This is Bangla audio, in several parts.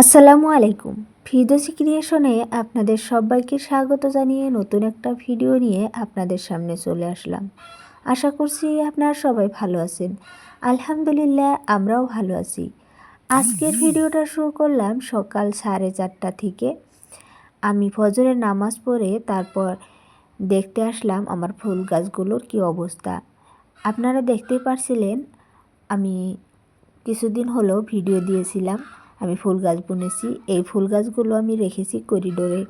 আসসালামু আলাইকুম। ফিরদোসি ক্রিয়েশনে আপনাদের সবাইকে স্বাগত জানিয়ে নতুন একটা ভিডিও নিয়ে আপনাদের সামনে চলে আসলাম। আশা করছি আপনারা সবাই ভালো আছেন। আলহামদুলিল্লাহ, আমরাও ভালো আছি। আজকের ভিডিওটা শুরু করলাম সকাল সাড়ে চারটা থেকে। আমি ফজরের নামাজ পড়ে তারপর দেখতে আসলাম আমার ফুল গাছগুলোর কী অবস্থা। আপনারা দেখতে পারছিলেন, আমি কিছুদিন হলো ভিডিও দিয়েছিলাম। আমি ফুল গাছ বুনেছি। এই ফুল গাছগুলো আমি রেখেছি করিডোরে।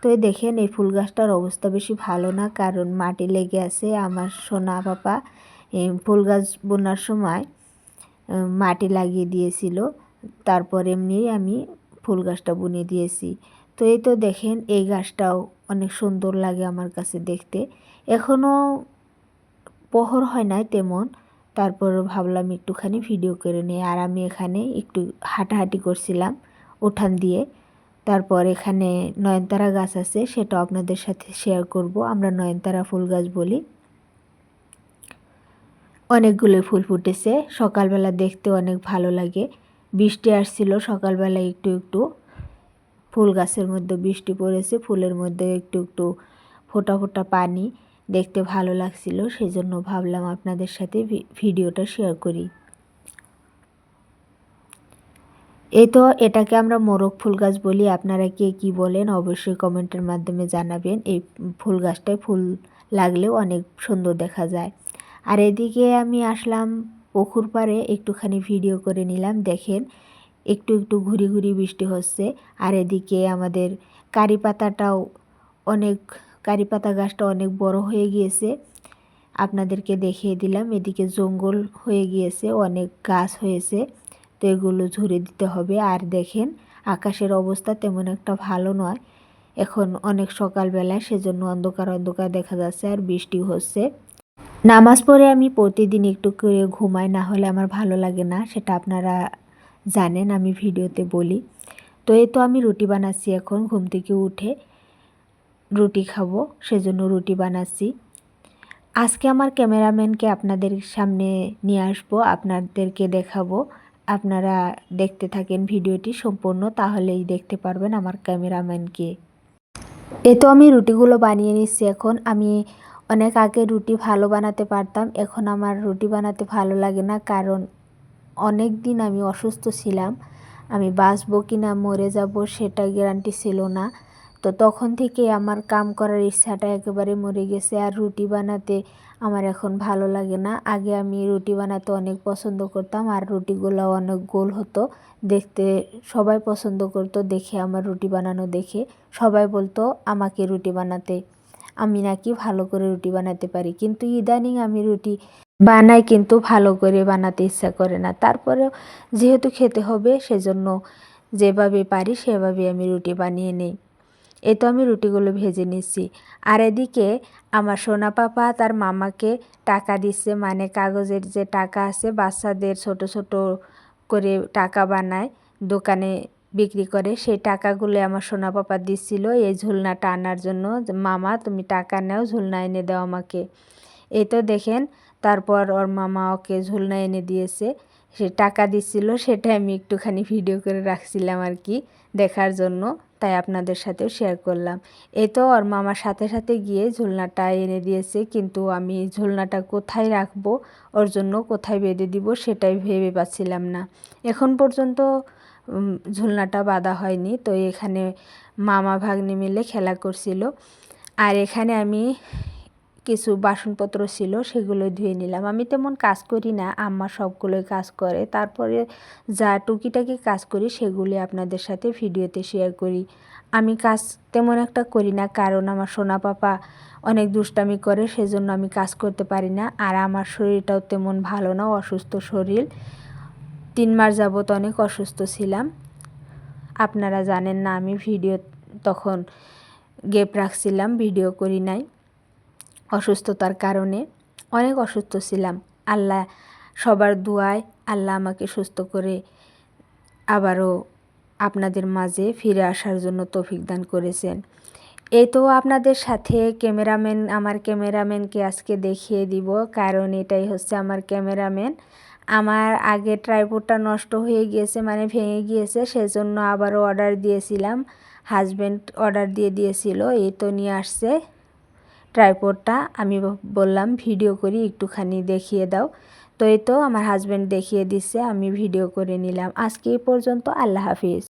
তো দেখেন, এই ফুল গাছটার অবস্থা বেশি ভালো না, কারণ মাটি লেগে আছে আমার সোনা পাপা। ফুল গাছ বোনার সময় মাটি লাগিয়ে দিয়েছিল। তারপর এমনি আমি ফুল গাছটা বুনে দিয়েছি। তো এই তো দেখেন, এই গাছটাও অনেক সুন্দর লাগে আমার কাছে দেখতে। এখনও পহর হয় নাই তেমন তারপর ভাবলাম একটুখানি ভিডিও করে নিই। আর আমি এখানে একটু হাঁটাহাঁটি করছিলাম উঠান দিয়ে। তারপর এখানে নয়নতারা গাছ আছে, সেটা আপনাদের সাথে শেয়ার করব। আমরা নয়নতারা ফুল গাছ বলি। অনেকগুলো ফুল ফুটেছে। সকালবেলা দেখতে অনেক ভালো লাগে। বৃষ্টি আসছিল সকালবেলা একটু একটু। ফুল গাছের মধ্যে বৃষ্টি পড়েছে, ফুলের মধ্যে একটু একটু ফোটা ফোটা পানি। দেখতে ভালো লাগছিল সেই জন্য ভাবলাম আপনাদের সাথে ভিডিওটা শেয়ার করি। এই তো এটাকে আমরা মোরগ ফুল গাছ বলি, আপনারা কে কি বলেন অবশ্যই কমেন্টের মাধ্যমে জানাবেন, এই ফুল গাছটায় ফুল লাগলেও অনেক সুন্দর দেখা যায়। আর এদিকে আমি আসলাম পুকুর পাড়ে, একটুখানি ভিডিও করে নিলাম, দেখেন একটু একটু ঘুরি ঘুরি বৃষ্টি হচ্ছে, আর এদিকে আমাদের কারি পাতাটাও অনেক কারি পাতা গাছটা অনেক বড় হয়ে গিয়েছে। আপনাদেরকে দেখিয়ে দিলাম, এদিকে জঙ্গল হয়ে গিয়েছে, অনেক গাছ হয়েছে। তো এগুলো ঝরে দিতে হবে। আর দেখেন, আকাশের অবস্থা তেমন একটা ভালো নয়। এখন অনেক সকালবেলা, সেজন্য অন্ধকার অন্ধকার দেখা যাচ্ছে আর বৃষ্টি হচ্ছে। নামাজ পড়ে আমি প্রতিদিন একটু করে ঘুমাই, না হলে আমার ভালো লাগে না, সেটা আপনারা জানেন, আমি ভিডিওতে বলি। তো এই তো আমি রুটি বানাচ্ছি এখন, ঘুম থেকে উঠে। রুটি খাব, সেজন্য রুটি বানাচ্ছি। আজকে আমার ক্যামেরাম্যানকে আপনাদের সামনে নিয়ে আসব, আপনাদেরকে দেখাবো। আপনারা দেখতে থাকেন ভিডিওটি সম্পূর্ণ, তাহলেই দেখতে পারবেন আমার ক্যামেরাম্যানকে। এ তো আমি রুটিগুলো বানিয়ে নিচ্ছি এখন। আমি অনেক আগে রুটি ভালো বানাতে পারতাম, এখন আমার রুটি বানাতে ভালো লাগে না, কারণ অনেক দিন আমি অসুস্থ ছিলাম। আমি বাঁচবো কি না মরে যাব, সেটা গ্যারান্টি ছিল না। তো তখন থেকে আমার কাম করার ইচ্ছাটা একেবারে মরে গেছে। আর রুটি বানাতে আমার এখন ভালো লাগে না। আগে আমি রুটি বানাতে অনেক পছন্দ করতাম, আর রুটিগুলো অনেক গোল হতো। দেখতে সবাই পছন্দ করতো দেখে, আমার রুটি বানানো দেখে। সবাই বলতো, আমাকে রুটি বানাতে, আমি নাকি ভালো করে রুটি বানাতে পারি। কিন্তু ইদানিং আমি রুটি বানাই কিন্তু ভালো করে বানাতে ইচ্ছা করে না। তারপরেও যেহেতু খেতে হবে, সেজন্য যেভাবে পারি সেভাবে আমি রুটি বানিয়ে নিই। এই তো আমি রুটিগুলো ভেজে নিচ্ছি। আর এদিকে আমার সোনা পাপা তার মামাকে টাকা দিচ্ছে মানে কাগজের যে টাকা আছে বাচ্চাদের ছোট ছোট করে টাকা বানায়, দোকানে বিক্রি করে, সেই টাকাগুলো আমার সোনা পাপা দিচ্ছিল এই ঝুলনাটা আনার জন্য। মামা, তুমি টাকা নাও, ঝুলনা এনে দাও আমাকে। এই তো দেখেন, তারপর ওর মামা ওকে ঝুলনা এনে দিয়েছে। সে টাকা দিচ্ছিল সেটা আমি একটুখানি ভিডিও করে রাখছিলাম আর কি দেখার জন্য। তাই আপনাদের সাথেও শেয়ার করলাম। এ তো ওর মামার সাথে সাথে গিয়ে ঝুলনাটা এনে দিয়েছে, কিন্তু আমি ঝুলনাটা কোথায় রাখব, ওর জন্য কোথায় বেঁধে দিব সেটাই ভেবে পাচ্ছিলাম না। এখন পর্যন্ত ঝুলনাটা বাঁধা হয়নি, তো এখানে মামা ভাগ্নে মিলে খেলা করছিল। আর এখানে আমি কিছু বাসনপত্র ছিল সেগুলো ধুয়ে নিলাম। আমি তেমন কাজ করি না, আম্মা সবগুলোই কাজ করে। তারপরে যা টুকিটাকি কাজ করি সেগুলি আপনাদের সাথে ভিডিওতে শেয়ার করি। আমি কাজ তেমন একটা করি না, কারণ আমার সোনা পাপা অনেক দুষ্টামি করে, সেজন্য আমি কাজ করতে পারি না। আর আমার শরীরটাও তেমন ভালো না, অসুস্থ শরীর। তিন মাস যাবত অনেক অসুস্থ ছিলাম। আপনারা জানেন না, আমি ভিডিও তখন গেপ রাখছিলাম, ভিডিও করি নাই। অসুস্থতার কারণে অনেক অসুস্থ ছিলাম। আল্লাহ সবার দুয়ায় আল্লাহ আমাকে সুস্থ করে আবারও আপনাদের মাঝে ফিরে আসার জন্য তৌফিক দান করেছেন। এই তো আপনাদের সাথে ক্যামেরাম্যান, আমার ক্যামেরাম্যানকে আজকে দেখিয়ে দিব, কারণ এটাই হচ্ছে আমার ক্যামেরাম্যান। আমার আগে ট্রাইপোডটা নষ্ট হয়ে গিয়েছে মানে ভেঙে গিয়েছে, সেজন্য আবারও অর্ডার দিয়েছিলাম। হাজব্যান্ড অর্ডার দিয়ে দিয়েছিল, এই তো নিয়ে আসছে। ট্রাইপোডটা আমি বললাম ভিডিও করি, একটুখানি দেখিয়ে দাও। তো এই তো আমার হাজব্যান্ড দেখিয়ে দিচ্ছে আমি ভিডিও করে নিলাম। আজকে এই পর্যন্ত আল্লাহ হাফিজ।